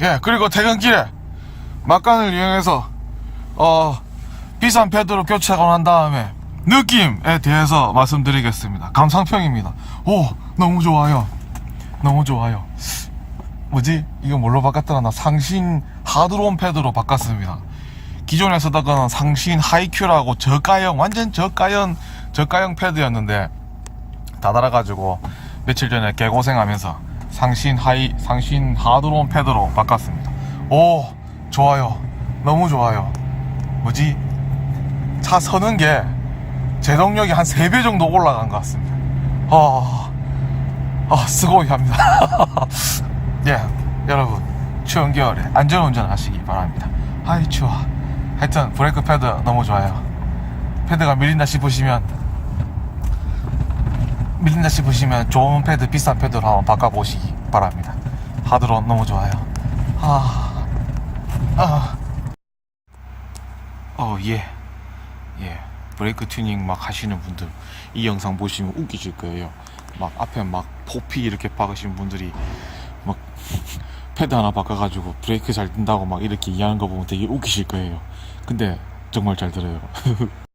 예, 그리고 퇴근길에 막간을 이용해서 어 비싼 패드로 교체하고 난 다음에 느낌에 대해서 말씀드리겠습니다. 감상평입니다. 오, 너무 좋아요. 너무 좋아요. 뭐지? 이거 뭘로 바꿨더라? 나 상신 하드론 패드로 바꿨습니다. 기존에 거는 상신 하이큐라고 저가형, 완전 저가형, 저가형 패드였는데 다 달아가지고 며칠 전에 개고생하면서 상신 하이, 상신 하드론 패드로 바꿨습니다. 오, 좋아요. 너무 좋아요. 뭐지? 차 서는 게 제동력이 한 3배 정도 올라간 것 같습니다. 아, 아, 스고이 합니다. 예, 여러분, 추운 겨울에 안전운전 하시기 바랍니다. 아이, 추워. 하여튼, 브레이크 패드 너무 좋아요. 패드가 밀린다 싶으시면, 밀린다 싶으시면 좋은 패드, 비싼 패드로 한번 바꿔보시기 바랍니다. 하드론 너무 좋아요. 아, 아. 어, 예. 예. 브레이크 튜닝 막 하시는 분들 이 영상 보시면 웃기실 거예요. 막 앞에 막 포피 이렇게 박으신 분들이 막 패드 하나 바꿔가지고 브레이크 잘 든다고 막 이렇게 이해하는 거 보면 되게 웃기실 거예요. 근데 정말 잘 들어요.